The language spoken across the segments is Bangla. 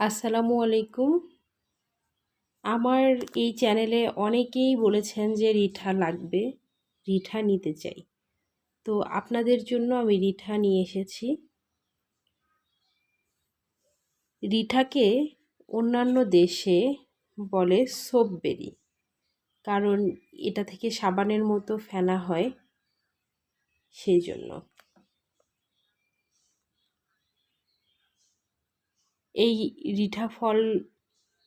আসসালামু আলাইকুম। আমার এই চ্যানেলে অনেকেই বলেছেন যে রিঠা লাগবে, রিঠা নিতে চাই। তো আপনাদের জন্য আমি রিঠা নিয়ে এসেছি। রিঠাকে অন্যান্য দেশে বলে সোপবেরি কারণ এটা থেকে সাবানের মতো ফেনা হয় সেই জন্য। এই রিঠা ফল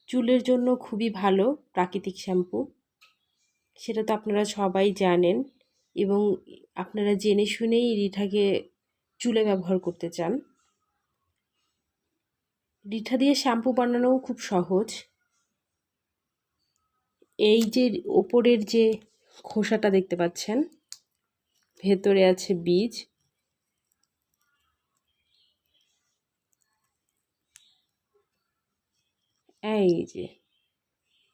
চুলের জন্য খুবই ভালো প্রাকৃতিক শ্যাম্পু। সেটা তো আপনারা সবাই জানেন এবং আপনারা জেনে শুনেই রিঠাকে চুলে ব্যবহার করতে চান। রিঠা দিয়ে শ্যাম্পু বানানোও খুব সহজ। এই যে ওপরের যে খোসাটা দেখতে পাচ্ছেন, ভেতরে আছে বীজ। এই যে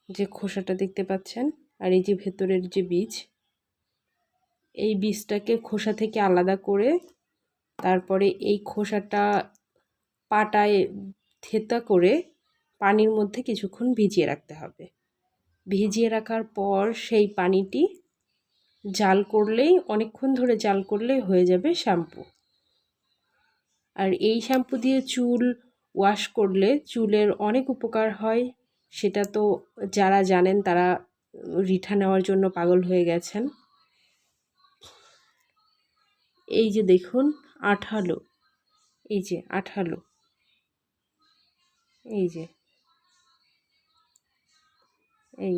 যে খোসাটা দেখতে পাচ্ছেন আর এই যে ভেতরের যে বীজ, এই বীজটাকে খোসা থেকে আলাদা করে তারপরে এই খোসাটা পাটায় থেতা করে পানির মধ্যে কিছুক্ষণ ভিজিয়ে রাখতে হবে। ভিজিয়ে রাখার পর সেই পানিটি জাল করলেই, অনেকক্ষণ ধরে জাল করলেই হয়ে যাবে শ্যাম্পু। আর এই শ্যাম্পু দিয়ে চুল ওয়াশ করলে চুলের অনেক উপকার হয়। সেটা তো যারা জানেন তারা রিঠা নেওয়ার জন্য পাগল হয়ে গেছেন। এই যে দেখুন, আঠালো। এই যে আঠালো। এই যে। এই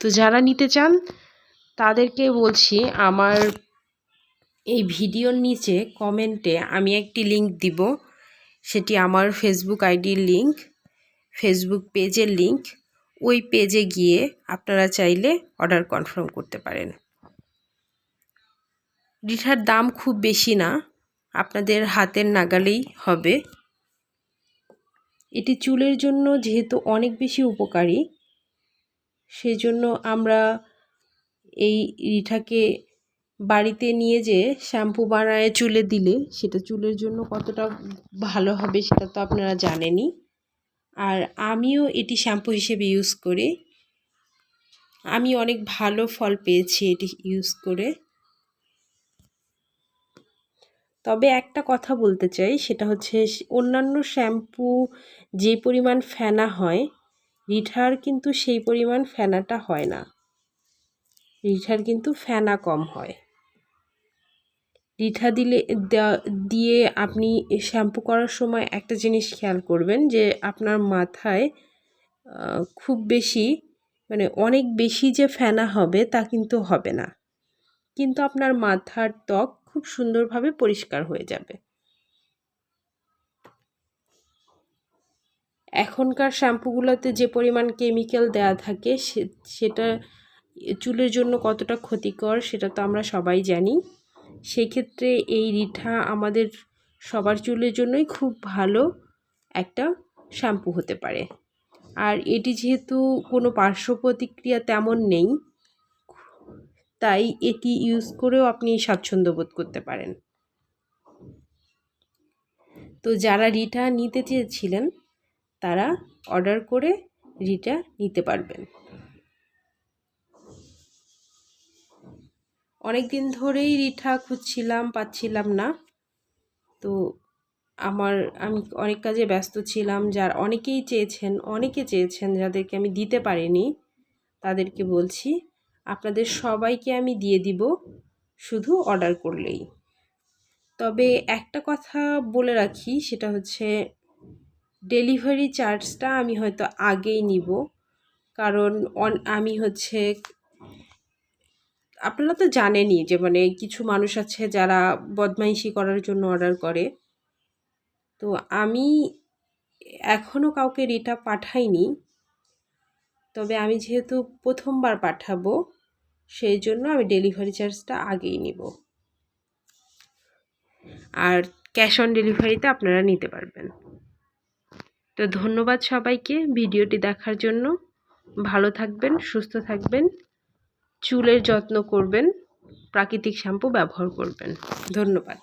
তো যারা নিতে চান, তাদেরকে বলছি, আমার এই ভিডিওর নিচে কমেন্টে আমি একটি লিংক দিব। সেটি আমার ফেসবুক আইডির লিংক ফেসবুক পেজের লিংক ওই পেজে গিয়ে আপনারা চাইলে অর্ডার কনফার্ম করতে পারেন। রিঠার দাম খুব বেশি না, আপনাদের হাতের নাগালেই হবে। এটি চুলের জন্য যেহেতু অনেক বেশি উপকারী, সেজন্য আমরা এই রিঠাকে বাড়িতে নিয়ে যে শ্যাম্পু বানায় চুলে দিলে, সেটা চুলের জন্য কতটা ভালো হবে সেটা তো আপনারা জানেনই। আর আমিও এটি শ্যাম্পু হিসেবে ইউজ করি। আমি অনেক ভালো ফল পেয়েছি এটি ইউজ করে। তবে একটা কথা বলতে চাই, সেটা হচ্ছে অন্যান্য শ্যাম্পু যে পরিমাণ ফেনা হয়, রিঠার কিন্তু সেই পরিমাণ ফেনাটা হয় না। রিঠার কিন্তু ফেনা কম হয়। রিঠা দিলে দিয়ে আপনি শ্যাম্পু করার সময় একটা জিনিস খেয়াল করবেন যে আপনার মাথায় খুব বেশি মানে অনেক বেশি যে ফেনা হবে তা কিন্তু হবে না। কিন্তু আপনার মাথার ত্বক খুব সুন্দরভাবে পরিষ্কার হয়ে যাবে। এখনকার শ্যাম্পুগুলোতে যে পরিমাণ কেমিক্যাল দেয়া থাকে সেটা, চুলের জন্য কতটা ক্ষতিকর সেটা তো আমরা সবাই জানি। সেক্ষেত্রে এই রিঠা আমাদের সবার চুলের জন্যই খুব ভালো একটা শ্যাম্পু হতে পারে। আর এটি যেহেতু কোনো পার্শ্ব প্রতিক্রিয়া তেমন নেই, তাই এটি ইউজ করেও আপনি স্বাচ্ছন্দ্য বোধ করতে পারেন। তো যারা রিটা নিতে চেয়েছিলেন, তারা অর্ডার করে রিটা নিতে পারবেন। অনেক দিন ধরেই রিঠা খুঁজছিলাম, পাচ্ছিলাম না। তো আমার, আমি অনেক কাজে ব্যস্ত ছিলাম, যার অনেকেই চেয়েছেন, অনেকে চেয়েছেন যাদেরকে আমি দিতে পারিনি, তাদেরকে বলছি, আপনাদের সবাইকে আমি দিয়ে দিব শুধু অর্ডার করলেই। তবে একটা কথা বলে রাখি, সেটা হচ্ছে ডেলিভারি চার্জটা আমি হয়তো আগেই নিব, কারণ আমি হচ্ছে আপনারা তো জানেনই যে মানে কিছু মানুষ আছে যারা বদমাইশি করার জন্য অর্ডার করে। তো আমি এখনও কাউকে রিটা পাঠাইনি। তবে আমি যেহেতু প্রথমবার পাঠাবো, সেই জন্য আমি ডেলিভারি চার্জটা আগেই নিব। আর ক্যাশ অন ডেলিভারিতে আপনারা নিতে পারবেন। তো ধন্যবাদ সবাইকে ভিডিওটি দেখার জন্য। ভালো থাকবেন, সুস্থ থাকবেন। চুলের যত্ন করবেন প্রাকৃতিক শ্যাম্পু ব্যবহার করবেন। ধন্যবাদ।